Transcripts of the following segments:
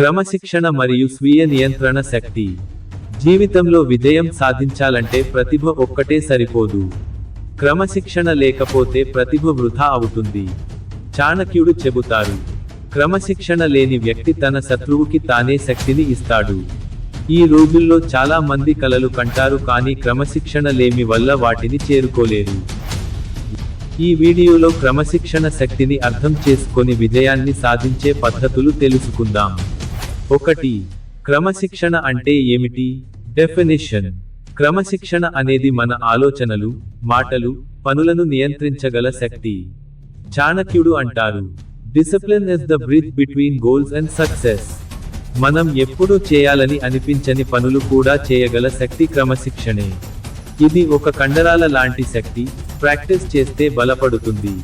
క్రమశిక్షణ మరియు స్వీయ నియంత్రణ శక్తి. జీవితంలో విజయం సాధించాలంటే ప్రతిభ ఒక్కటే సరిపోదు. క్రమశిక్షణ లేకపోతే ప్రతిభ వృధా అవుతుంది. చాణక్యుడు చెబుతారు క్రమశిక్షణ లేని వ్యక్తి తన శత్రువుకి తానే శక్తిని ఇస్తాడు. ఈ రోజుల్లో చాలా మంది కలలు కంటారు కానీ క్రమశిక్షణ లేమి వల్ల వాటిని చేరుకోలేరు. ఈ వీడియోలో క్రమశిక్షణ శక్తిని అర్థం చేసుకొని విజయాన్ని సాధించే పద్ధతులు తెలుసుకుందాం. ఒకటి క్రమశిక్షణ అంటే ఏమిటి? డెఫినిషన్ క్రమశిక్షణ అనేది మన ఆలోచనలు మాటలు పనులను నియంత్రించగల శక్తి. చాణక్యుడు అంటారు discipline is the bridge between goals and success మనం ఎప్పుడూ చేయాలని అనిపించని పనులు కూడా చేయగల శక్తి క్రమశిక్షణే. ఇది ఒక కండరాల లాంటి శక్తి ప్రాక్టీస్ చేస్తే బలపడుతుంది.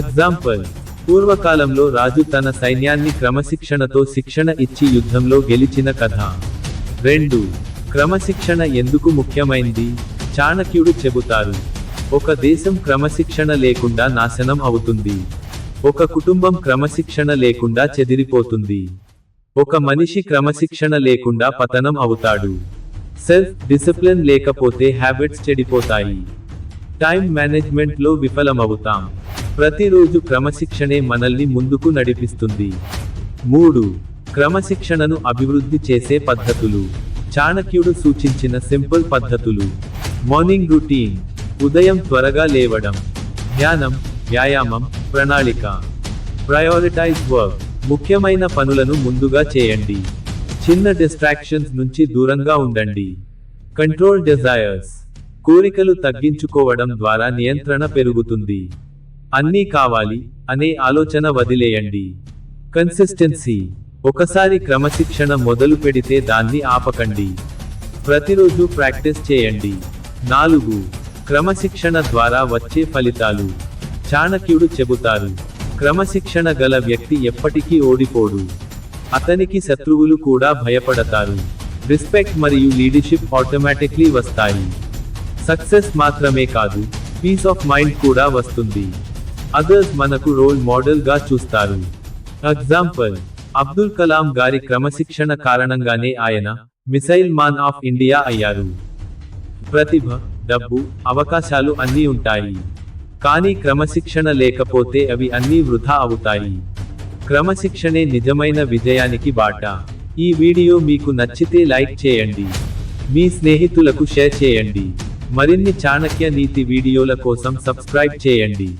ఎగ్జాంపుల్ పూర్వకాలంలో రాజు తన సైన్యాన్ని క్రమశిక్షణతో శిక్షణ ఇచ్చి యుద్ధంలో గెలిచిన కథ. రెండు. క్రమశిక్షణ ఎందుకు ముఖ్యమైంది? చాణక్యుడు చెబుతారు. ఒక దేశం క్రమశిక్షణ లేకుండా నాశనం అవుతుంది. ఒక కుటుంబం క్రమశిక్షణ లేకుండా చెదిరిపోతుంది. ఒక మనిషి క్రమశిక్షణ లేకుండా పతనం అవుతాడు. సెల్ఫ్ డిసిప్లిన్ లేకపోతే హ్యాబిట్స్ చెడిపోతాయి. టైం మేనేజ్మెంట్లో విఫలమవుతాం. ప్రతిరోజు క్రమశిక్షణే మనల్ని ముందుకు నడిపిస్తుంది. మూడు. క్రమశిక్షణను అభివృద్ధి చేసే పద్ధతులు. చాణక్యుడు సూచించిన సింపుల్ పద్ధతులు. Morning routine. ఉదయం త్వరగా లేవడం. ధ్యానం వ్యాయామం ప్రణాళిక. Prioritize work. ముఖ్యమైన పనులను ముందుగా చేయండి. చిన్న డిస్ట్రాక్షన్స్ నుంచి దూరంగా ఉండండి. Control desires. కోరికలు తగ్గించుకోవడం ద్వారా నియంత్రణ పెరుగుతుంది. అన్నీ కావాలి అనే ఆలోచన వదిలేయండి. కన్సిస్టెన్సీ. ఒకసారి క్రమశిక్షణ మొదలు పెడితే దాన్ని ఆపకండి. ప్రతిరోజు ప్రాక్టీస్ చేయండి. నాలుగు. క్రమశిక్షణ ద్వారా వచ్చే ఫలితాలు. చాణక్యుడు చెబుతారు. క్రమశిక్షణ గల వ్యక్తి ఎప్పటికీ ఓడిపోడు. అతనికి శత్రువులు కూడా భయపడతారు. రిస్పెక్ట్ మరియు లీడర్షిప్ ఆటోమేటిక్లీ వస్తాయి. సక్సెస్ మాత్రమే కాదు పీస్ ఆఫ్ మైండ్ కూడా వస్తుంది. అదర్స్ మనకు రోల్ మోడల్గా చూస్తారు. ఎగ్జాంపుల్ అబ్దుల్ కలాం గారి క్రమశిక్షణ కారణంగానే ఆయన మిసైల్ మాన్ ఆఫ్ ఇండియా అయ్యారు. ప్రతిభ డబ్బు అవకాశాలు అన్నీ ఉంటాయి. కానీ క్రమశిక్షణ లేకపోతే అవి అన్నీ వృధా అవుతాయి. క్రమశిక్షణే నిజమైన విజయానికి బాట. ఈ వీడియో మీకు నచ్చితే లైక్ చేయండి. మీ స్నేహితులకు షేర్ చేయండి. మరిన్ని చాణక్య నీతి వీడియోల కోసం సబ్స్క్రైబ్ చేయండి.